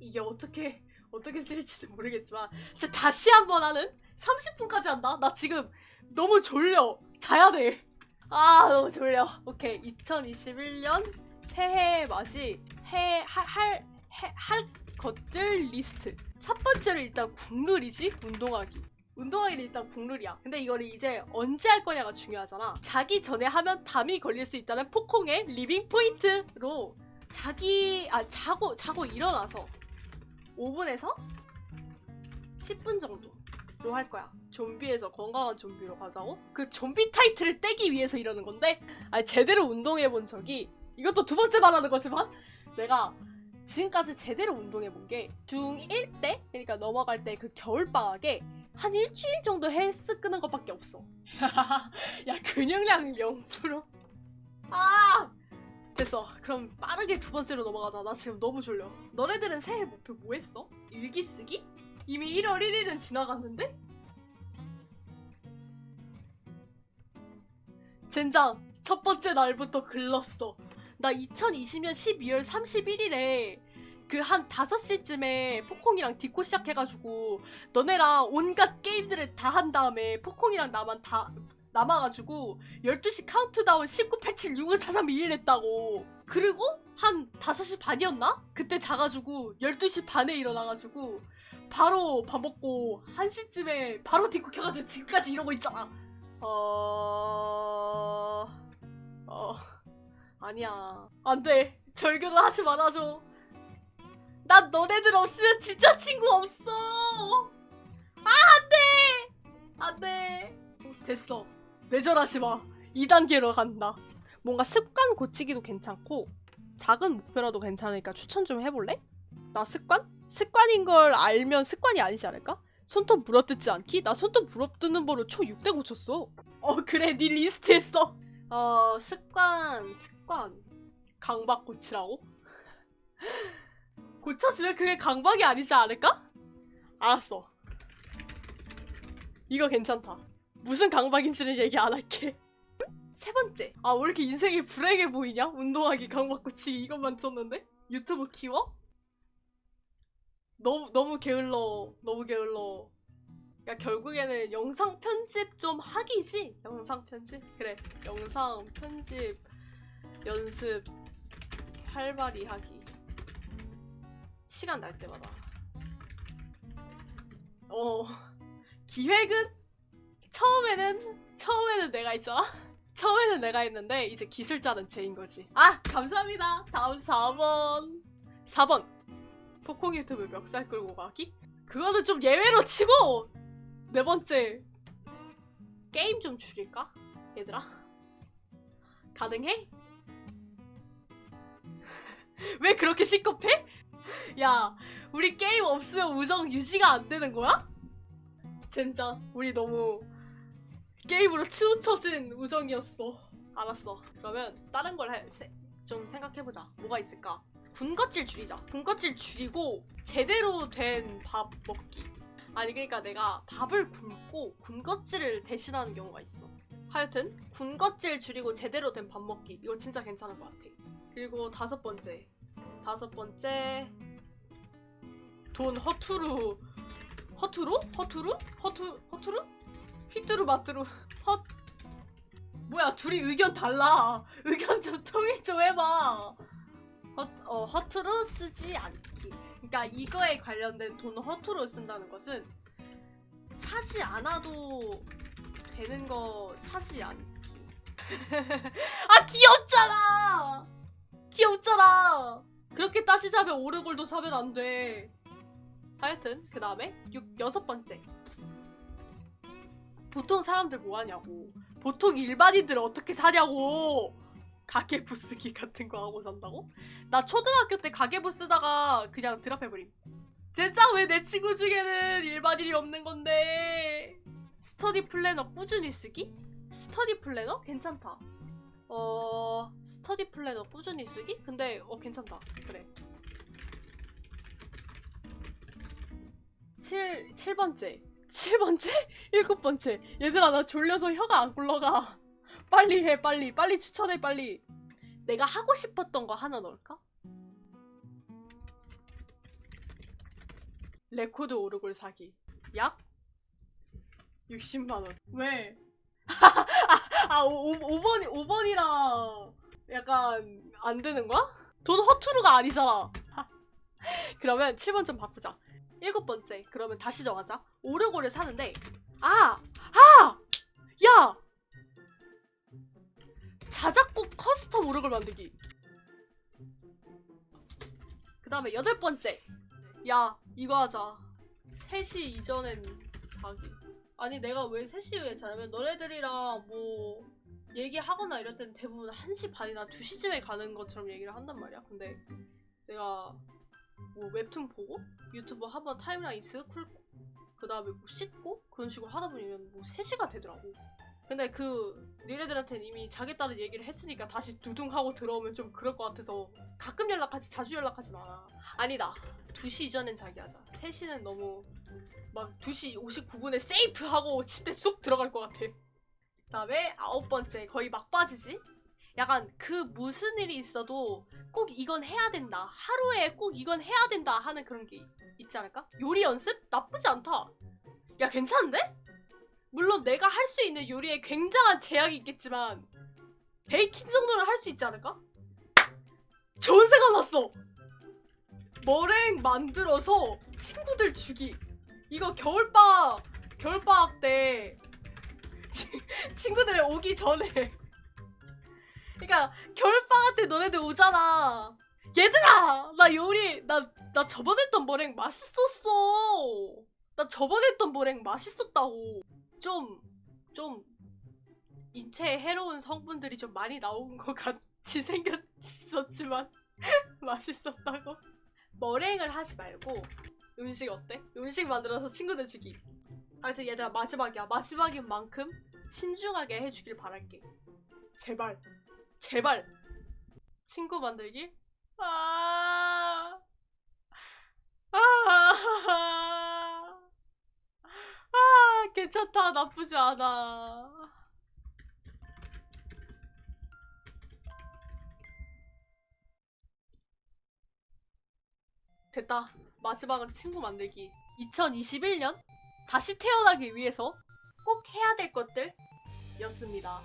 이게 어떻게 어떻게 쓸지는 모르겠지만 진짜 다시 한번 하는 30분까지 한다. 나 지금 너무 졸려. 자야 돼. 아 너무 졸려. 오케이 2021년 새해 맞이 해 할할 할 것들 리스트. 첫 번째로 일단 국룰이지 운동하기. 운동하기는 일단 국룰이야. 근데 이거를 이제 언제 할 거냐가 중요하잖아. 자기 전에 하면 담이 걸릴 수 있다는 포콩의 리빙 포인트로 자기 아 자고 자고 일어나서 5분에서 10분 정도로 할 거야. 좀비에서 건강한 좀비로 가자고? 그 좀비 타이틀을 떼기 위해서 이러는 건데, 아니 제대로 운동해 본 적이 이것도 두 번째 말하는 거지만 내가 지금까지 제대로 운동해 본 게 중1 때, 그러니까 넘어갈 때 그 겨울 방학에 한 일주일 정도 헬스 끄는 것밖에 없어. 야 근육량 0%. 아! 됐어. 그럼 빠르게 두 번째로 넘어가자. 나 지금 너무 졸려. 너네들은 새해 목표 뭐 했어? 일기 쓰기? 이미 1월 1일은 지나갔는데? 젠장, 첫 번째 날부터 글렀어. 나 2020년 12월 31일에 그 한 5시쯤에 포콩이랑 디코 시작해가지고 너네랑 온갖 게임들을 다 한 다음에 포콩이랑 나만 다 남아가지고 12시 카운트다운 19, 87, 65, 43, 2일 했다고. 그리고 한 5시 반이었나? 그때 자가지고 12시 반에 일어나가지고 바로 밥 먹고 1시쯤에 바로 디코 켜가지고 지금까지 이러고 있잖아. 어... 어... 아니야. 안 돼. 절교는 하지 말아줘. 난 너네들 없으면 진짜 친구 없어. 아, 안 돼! 안 돼. 됐어. 내절하지 마. 2단계로 간다. 뭔가 습관 고치기도 괜찮고 작은 목표라도 괜찮으니까 추천 좀 해볼래? 나 습관? 습관인 걸 알면 습관이 아니지 않을까? 손톱 물어뜯지 않기? 나 손톱 물어뜯는 버릇 초 6대 고쳤어. 어 그래 네 리스트에 써. 어 습관 습관 강박 고치라고? 고쳐지면 그게 강박이 아니지 않을까? 알았어. 이거 괜찮다. 무슨 강박인지는 얘기 안 할게. 세 번째. 아, 왜 이렇게 인생이 불행해 보이냐? 운동하기, 강박 고치기 이것만 썼는데? 유튜브 키워? 너무, 너무 게을러. 너무 게을러. 야, 결국에는 영상 편집 좀 하기지? 영상 편집? 그래. 영상 편집 연습 활발히 하기. 시간 날 때마다. 어. 기획은 처음에는 처음에는 내가 있잖아. 처음에는 내가 했는데 이제 기술자는 쟤인 거지. 아 감사합니다. 다음 4번. 4번. 포콩 유튜브 멱살 끌고 가기? 그거는 좀 예외로 치고 네 번째 게임 좀 줄일까? 얘들아 가능해? 왜 그렇게 시급해? 야 우리 게임 없으면 우정 유지가 안 되는 거야? 진짜 우리 너무 게임으로 치우쳐진 우정이었어. 알았어. 그러면 다른 걸좀 생각해보자. 뭐가 있을까? 군것질 줄이자. 군것질 줄이고 제대로 된 밥 먹기. 아니 그러니까 내가 밥을 굶고 군것질을 대신하는 경우가 있어. 하여튼 군것질 줄이고 제대로 된 밥 먹기. 이거 진짜 괜찮은 것 같아. 그리고 다섯 번째. 다섯 번째 돈 허투루 허투루? 허투루? 허투 허투루? 휘뚜루 마뚜루 헛. 뭐야 둘이 의견 달라. 의견 좀 통일 좀 해봐. 허, 어, 허투루 쓰지 않기. 그러니까 이거에 관련된 돈을 허투루 쓴다는 것은 사지 않아도 되는 거 사지 않기. 아 귀엽잖아! 귀엽잖아! 그렇게 따지자면 오르골도 사면 안돼. 하여튼 그 다음에 여섯 번째 보통 사람들 뭐 하냐고 보통 일반인들 어떻게 사냐고 가계부 쓰기 같은 거 하고 산다고? 나 초등학교 때 가계부 쓰다가 그냥 드랍해버림 진짜 왜 내 친구 중에는 일반인이 없는 건데 스터디 플래너 꾸준히 쓰기? 스터디 플래너? 괜찮다 어... 스터디 플래너 꾸준히 쓰기? 근데 어 괜찮다 그래 7, 7번째. 7번째? 7번째. 얘들아, 나 졸려서 혀가 안 굴러가. 빨리 해, 빨리. 빨리 추천해, 빨리. 내가 하고 싶었던 거 하나 넣을까? 레코드 오르골 사기. 약 60만 원. 왜? 아, 5, 5번이 5번이라 약간 안 되는 거야? 돈 허투루가 아니잖아. 그러면 7번 좀 바꾸자. 일곱 번째. 그러면 다시 정하자. 오르골을 사는데 아! 아! 야! 자작곡 커스텀 오르골 만들기. 그 다음에 여덟 번째. 야, 이거 하자. 3시 이전엔 자기. 아니, 내가 왜 3시 이후에 자냐면, 너네들이랑 뭐, 얘기하거나 이럴 때는 대부분 1시 반이나 2시쯤에 가는 것처럼 얘기를 한단 말이야. 근데 내가 뭐 웹툰 보고, 유튜브 한번 타임라인 쓱 훑고, 그 다음에 뭐 씻고, 그런 식으로 하다 보면 뭐 3시가 되더라고. 근데 그, 니네들한테는 이미 자겠다는 얘기를 했으니까 다시 두둥 하고 들어오면 좀 그럴 것 같아서 가끔 연락하지 자주 연락하지 마. 아니다. 2시 이전엔 자기 하자. 3시는 너무 막 2시 59분에 세이프 하고 침대 쏙 들어갈 것 같아. 그 다음에 아홉 번째 거의 막바지지. 약간 그 무슨 일이 있어도 꼭 이건 해야 된다. 하루에 꼭 이건 해야 된다 하는 그런 게 있지 않을까? 요리 연습 나쁘지 않다. 야 괜찮은데? 물론 내가 할 수 있는 요리에 굉장한 제약이 있겠지만 베이킹 정도는 할 수 있지 않을까? 좋은 생각 났어. 머랭 만들어서 친구들 주기. 이거 겨울방학 겨울방학 때 치- 친구들 오기 전에. 그러니까 겨울방학 때 너네들 오잖아. 얘들아, 나 요리 나 나 저번에 했던 머랭 맛있었어. 나 저번에 했던 머랭 맛있었다고. 좀좀 인체에 해로운 성분들이 좀 많이 나온 것 같이 생겼었지만 맛있었다고. 머랭을 하지 말고 음식 어때? 음식 만들어서 친구들 주기. 하여튼 얘들아 마지막이야. 마지막인 만큼 신중하게 해주길 바랄게. 제발, 제발. 친구 만들기? 아, 아, 아, 괜찮다. 나쁘지 않아. 됐다. 마지막은 친구 만들기. 2021년 다시 태어나기 위해서 꼭 해야 될 것들 였습니다.